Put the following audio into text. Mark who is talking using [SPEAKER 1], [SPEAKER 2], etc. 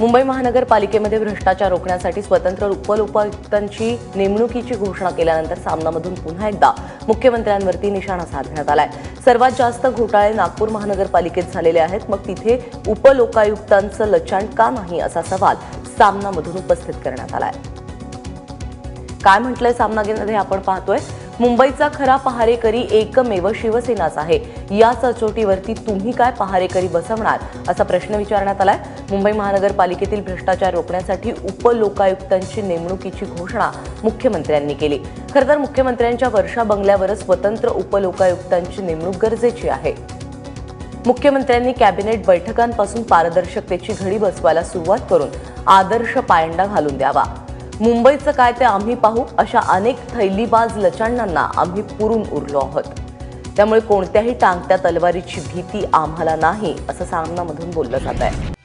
[SPEAKER 1] मुंबई महानगरपालिकेमध्ये भ्रष्टाचार रोखण्यासाठी स्वतंत्र उपलोकायुक्तांची नेमणुकीची घोषणा केल्यानंतर सामनामधून पुन्हा एकदा मुख्यमंत्र्यांवरती निशाणा साधण्यात आलाय. सर्वात जास्त घोटाळे नागपूर महानगरपालिकेत झालेले आहेत. मग तिथे उपलोकायुक्तांचं लचाण का नाही असा सवाल सामनामधून उपस्थित करण्यात आलाय. काय म्हटलंय सामनामध्ये आपण पाहतोय. मुंबईचा खरा पहारेकरी एकमेव शिवसेनाच आहे. या चचोटीवरती तुम्ही काय पहारेकरी बसवणार? असा प्रश्न विचारण्यात आलाय. मुंबई महानगरपालिकेतील भ्रष्टाचार रोखण्यासाठी उपलोकायुक्तांची नेमणुकीची घोषणा मुख्यमंत्र्यांनी केली. खरंतर मुख्यमंत्र्यांच्या वर्षा बंगल्यावरच स्वतंत्र उपलोकायुक्तांची नेमणूक गरजेची आहे. मुख्यमंत्र्यांनी कॅबिनेट बैठकांपासून पारदर्शकतेची घडी बसवायला सुरुवात करून आदर्श पायंडा घालून द्यावा. मुंबईचं काय ते आम्ही पाहू अशा अनेक थैलीबाज लचांडांना आम्ही पुरून उरलो आहोत. त्यामुळे कोणत्याही टांगत्या तलवारीची भीती आम्हाला नाही असं सामनामधून बोललं जात आहे